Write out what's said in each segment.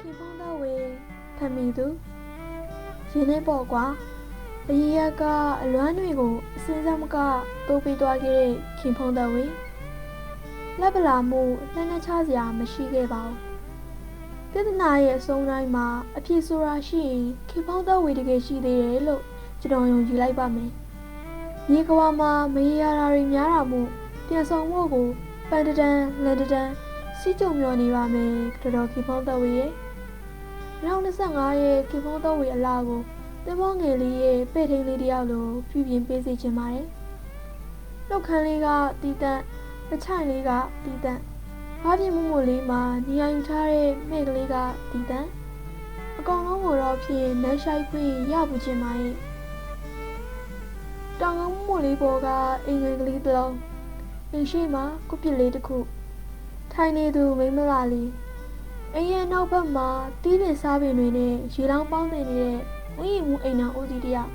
ခင်ဖုံးတော့ဝေဖမ်းမိသူရင်းနေပေါ့ကွာအရီရကအလွမ်းတွေကိုအစင်းစမ်းမကတိုးပြီးသွားခဲ့တဲ့ခင်ဖုံးတော့ဝေလက်ပလာမှုနှမ်းနှချစရာမရှိခဲ့ပါဘူးပြဿနာရဲ့အဆုံးတိုင်းမှာအဖြစ်ဆိုတာရှိရင်ခင်ဖုံးတော့ဝေတကယ်ရှိသေးတယ်လို့ကျွန်တော်ယုံကြည်လိုက်ပါမယ်မြေကဝါမှာမရေရာတာတွေများတာမို့ပြန်ဆောင်ဖို့ကိုပန်တတန်လန်တတန်စီးကြုံမျောနေပါမယ်တော်တော်ခင်ဖုံးတော့ဝေရဲ့ 2025ရဲ့ကင်ဖုန်းတော့ဝေအလားကိုတင်မောငယ်လေးရဲ့ပဲ့ထိန်လေးတယောက်လိုပြုပြင်ပေးစေချင်ပါတယ်။နှုတ်ခမ်းလေးကတီးတန့်ပချိုင်လေးကတီးတန့်ဘာပြင်းမှုမှုလေးမှာနေရာယူထားတဲ့မဲ့ကလေးကတီးတန့်အကောင်လုံးကိုတော့ဖြင့်နှမ်းရှိုက်ခွင့်ရပူချင်ပါရဲ့တောင်ကောင်းမှုလေးပေါ်ကအင်္ဂလိပ်ကလေးတစ်လုံးအင်းရှိမှာကုပစ်လေးတစ်ခုထိုင်နေသူမိန်းမလာလေး အိမ်ရဲ့နောက်ဘက်မှာတီးတင်စားပင်တွေနဲ့ရေလောင်းပေါင်းတင်နေတဲ့ဝင်းရီမှုအိမ်တော်ဦးစီးတယောက်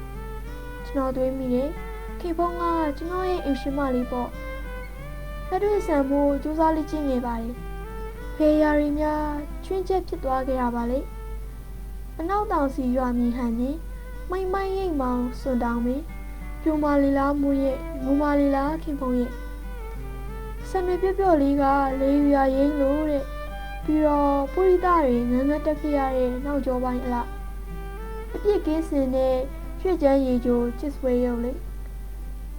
ကျွန်တော်တွေးမိတယ်ခေဖုံးကကျွန်တော်ရဲ့အိမ်ရှင်မလေးပေါ့လက်တွေ့ဆန်ဖို့ကြိုးစားလေ့ကျင့်နေပါတယ်ဖေးယာရီများချွင်းချက်ဖြစ်သွားခဲ့ရပါလေအနောက်တောင်စီရွာမြည်ဟန်ချင်းမိုင်းမိုင်းရိတ်မောင်စွန်တောင်ပင်ပြူမာလီလားမူရဲ့ငူမာလီလားခင်ဖုံရဲ့ဆန်တွေပြပြလေးကလေးရွာရင်းလို့တဲ့ ပြီးတော့ပုရိသတွေငန်းငန်းတက်ခဲ့ရတဲ့နောက်ကျောပိုင်းအလားအပြစ်ကင်းစင်တဲ့ရွှေ့ချမ်းရီချိုချစ်ဆွေရုံလေ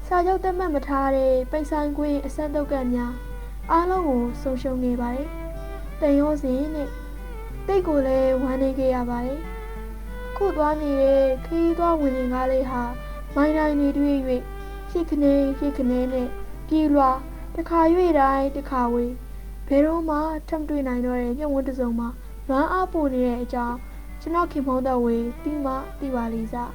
စာချုပ်တက်မှတ်မထားတဲ့ပိတ်ဆိုင်ခွင့်အဆက်တော့ကများအားလုံးကိုဆုံးရှုံးနေပါတယ်တန်ရောစင်နဲ့တိတ်ကိုလည်းဝမ်းနေခဲ့ရပါတယ်ခုသွားနေတဲ့ခရီးသွားဝင်နေကားလေးဟာမိုင်းတိုင်းတွေတွေ့၍ရှိခနေရှိခနေနဲ့ပြေးလွှာတခါ၍တိုင်းတခါဝေး ဘယ်တော့မှထပ်မတွေ့နိုင်တော့တဲ့ညဝန်းတစ်စုံမှာလွမ်းအားပို့နေတဲ့အကြောင်းကျွန်တော်ခင်ဖုံးသက်ဝေးပြီးမှသိပါလိမ့်စား